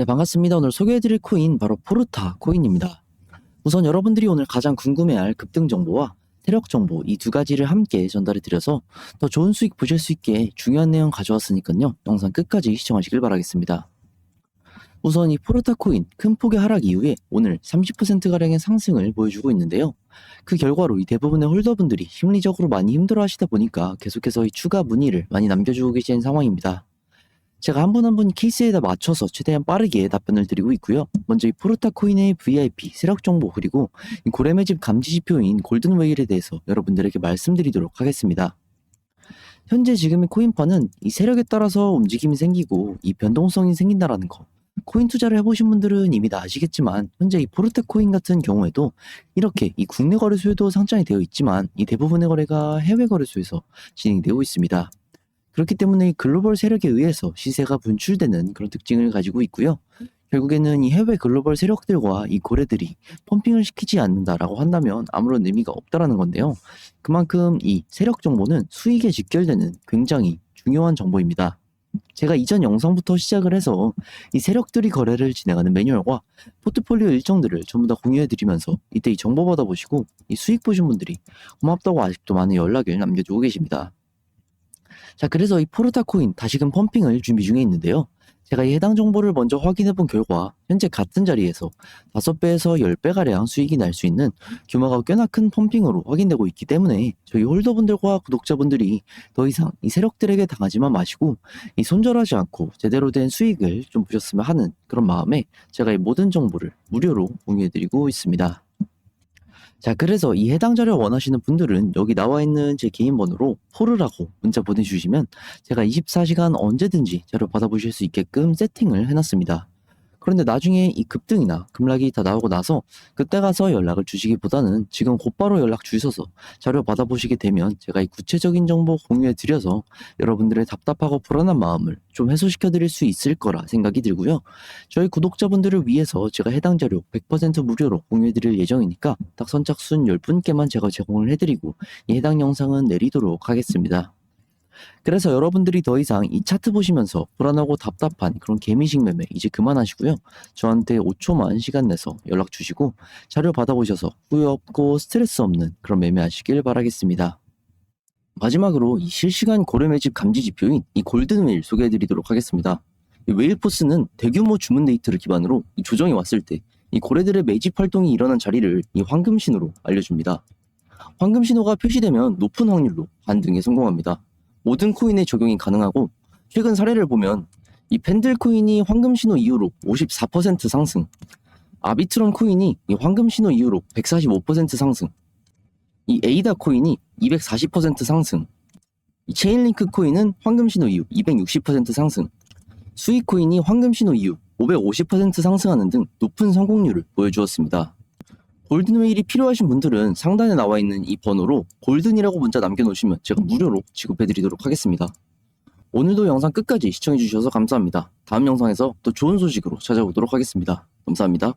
네, 반갑습니다. 오늘 소개해드릴 코인 바로 포르타 코인입니다. 우선 여러분들이 오늘 가장 궁금해할 급등 정보와 세력 정보 이 두 가지를 함께 전달해 드려서 더 좋은 수익 보실 수 있게 중요한 내용 가져왔으니까요. 영상 끝까지 시청하시길 바라겠습니다. 우선 이 포르타 코인 큰 폭의 하락 이후에 오늘 30%가량의 상승을 보여주고 있는데요. 그 결과로 이 대부분의 홀더분들이 심리적으로 많이 힘들어 하시다 보니까 계속해서 이 추가 문의를 많이 남겨주고 계신 상황입니다. 제가 한 분 한 분 케이스에다 맞춰서 최대한 빠르게 답변을 드리고 있고요. 먼저 이 포르타 코인의 VIP 세력 정보 그리고 이 고래 매집 감지 지표인 골든 웨일에 대해서 여러분들에게 말씀드리도록 하겠습니다. 현재 지금의 코인파는 이 세력에 따라서 움직임이 생기고 이 변동성이 생긴다라는 거. 코인 투자를 해보신 분들은 이미 다 아시겠지만 현재 이 포르타 코인 같은 경우에도 이렇게 이 국내 거래소에도 상장이 되어 있지만 이 대부분의 거래가 해외 거래소에서 진행되고 있습니다. 그렇기 때문에 이 글로벌 세력에 의해서 시세가 분출되는 그런 특징을 가지고 있고요. 결국에는 이 해외 글로벌 세력들과 이 고래들이 펌핑을 시키지 않는다라고 한다면 아무런 의미가 없다라는 건데요. 그만큼 이 세력 정보는 수익에 직결되는 굉장히 중요한 정보입니다. 제가 이전 영상부터 시작을 해서 이 세력들이 거래를 진행하는 매뉴얼과 포트폴리오 일정들을 전부 다 공유해드리면서 이때 이 정보 받아보시고 이 수익 보신 분들이 고맙다고 아직도 많은 연락을 남겨주고 계십니다. 자, 그래서 이 포르타 코인 다시금 펌핑을 준비 중에 있는데요. 제가 이 해당 정보를 먼저 확인해 본 결과 현재 같은 자리에서 5배에서 10배가량 수익이 날 수 있는 규모가 꽤나 큰 펌핑으로 확인되고 있기 때문에 저희 홀더분들과 구독자분들이 더 이상 이 세력들에게 당하지만 마시고 이 손절하지 않고 제대로 된 수익을 좀 보셨으면 하는 그런 마음에 제가 이 모든 정보를 무료로 공유해 드리고 있습니다. 자, 그래서 이 해당 자료 원하시는 분들은 여기 나와 있는 제 개인 번호로 포르라고 문자 보내주시면 제가 24시간 언제든지 자료 받아보실 수 있게끔 세팅을 해놨습니다. 그런데 나중에 이 급등이나 급락이 다 나오고 나서 그때 가서 연락을 주시기보다는 지금 곧바로 연락 주셔서 자료 받아보시게 되면 제가 이 구체적인 정보 공유해 드려서 여러분들의 답답하고 불안한 마음을 좀 해소시켜 드릴 수 있을 거라 생각이 들고요. 저희 구독자분들을 위해서 제가 해당 자료 100% 무료로 공유해 드릴 예정이니까 딱 선착순 10분께만 제가 제공을 해드리고 이 해당 영상은 내리도록 하겠습니다. 그래서 여러분들이 더 이상 이 차트 보시면서 불안하고 답답한 그런 개미식 매매 이제 그만하시고요. 저한테 5초만 시간 내서 연락 주시고 자료 받아보셔서 후회 없고 스트레스 없는 그런 매매 하시길 바라겠습니다. 마지막으로 이 실시간 고래 매집 감지 지표인 이 골든 웨일 소개해 드리도록 하겠습니다. 이 웨일포스는 대규모 주문 데이터를 기반으로 이 조정이 왔을 때 이 고래들의 매집 활동이 일어난 자리를 이 황금 신호로 알려줍니다. 황금 신호가 표시되면 높은 확률로 반등에 성공합니다. 모든 코인에 적용이 가능하고 최근 사례를 보면 이 펜들 코인이 황금 신호 이후로 54% 상승, 아비트럼 코인이 이 황금 신호 이후로 145% 상승, 이 에이다 코인이 240% 상승, 이 체인링크 코인은 황금 신호 이후 260% 상승, 수익 코인이 황금 신호 이후 550% 상승하는 등 높은 성공률을 보여주었습니다. 골든웨일이 필요하신 분들은 상단에 나와 있는 이 번호로 골든이라고 문자 남겨놓으시면 제가 무료로 지급해드리도록 하겠습니다. 오늘도 영상 끝까지 시청해주셔서 감사합니다. 다음 영상에서 또 좋은 소식으로 찾아오도록 하겠습니다. 감사합니다.